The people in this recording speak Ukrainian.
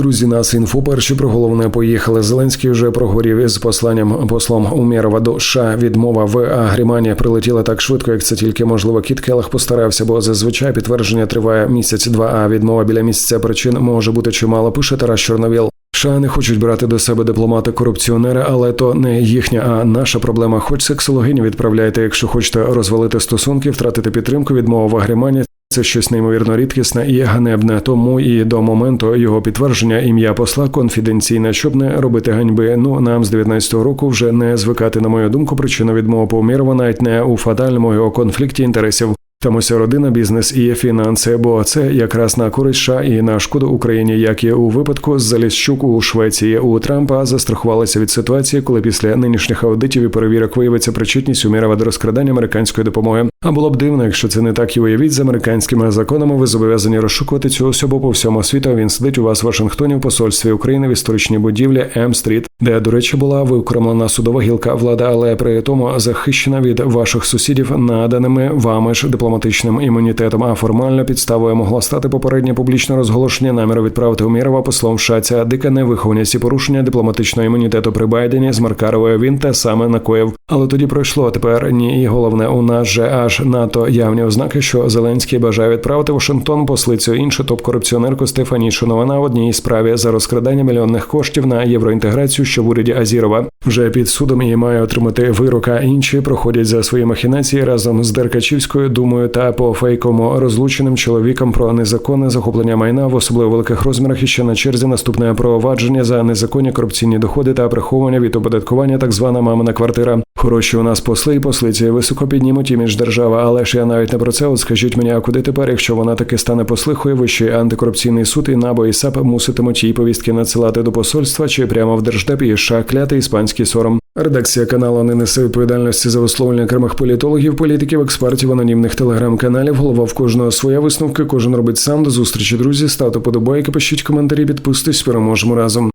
Друзі, нас інфо перші про головне поїхали. Зеленський вже прогорів із посланням послом Умєрова до США. Відмова в Агрімані прилетіла так швидко, як це тільки можливо. Кіт Келах постарався, бо зазвичай підтвердження триває місяць-два. А відмова біля місяця причин може бути чимало. Пише Тарас Чорновіл. США не хочуть брати до себе дипломата корупціонера, але то не їхня, а наша проблема. Хоч сексологині відправляйте, якщо хочете розвалити стосунки, втратити підтримку, відмова в Агрімані. Це щось неймовірно рідкісне і ганебне. Тому і до моменту його підтвердження ім'я посла конфіденційне, щоб не робити ганьби. Ну нам з 19-го року вже не звикати, на мою думку, причина відмови Поумірова навіть не у фатальному його конфлікті інтересів. Там уся родина, бізнес і фінанси, бо це якраз на користь і на шкоду Україні, як і у випадку з Заліщук у Швеції. У Трампа застрахувалися від ситуації, коли після нинішніх аудитів і перевірок виявиться причетність Умірова до розкрадання американської допомоги. А було б дивно, якщо це не так і уявіть з американськими законами. Ви зобов'язані розшукувати цю особу по всьому світу. Він сидить у вас в Вашингтоні в посольстві України в історичній будівлі М-стріт, де, до речі, була виокремлена судова гілка влади, але при тому захищена від ваших сусідів наданими вами ж дипломатичним імунітетом. А формально підставою могло стати попереднє публічне розголошення наміру відправити Умірова послом в США. Ця дика невихованість і порушення дипломатичного імунітету при Байдені з Маркаровою. Він те саме накоїв. Але тоді пройшло тепер ні, і головне у нас же аж НАТО явні ознаки, що Зеленський бажає відправити Вашингтон послицю іншу топ-корупціонерку Стефані Шонована в одній справі за розкрадання мільйонних коштів на євроінтеграцію, що в уряді Азірова вже під судом і має отримати вирок, інші проходять за свої махінації разом з Деркачівською думою та по фейкому розлученим чоловіком про незаконне захоплення майна в особливо великих розмірах. І ще на черзі наступне провадження за незаконні корупційні доходи та приховування від оподаткування, так звана мамина квартира. Хороші у нас посли і послиці високо піднімуть імідж держави, але ж я навіть не про це. От скажіть мені, а куди тепер, якщо вона таки стане послихою, вищий антикорупційний суд і НАБО і САП муситимуть її повістки надсилати до посольства чи прямо в держдепі і США клятий іспанський сором. Редакція каналу не несе відповідальності за висловлення окремих політологів, політиків, експертів, анонімних телеграм-каналів. Голова в кожного своя висновки. Кожен робить сам. До зустрічі, друзі. Ставте подобайки, пишіть коментарі, підписуйтесь. Переможемо разом.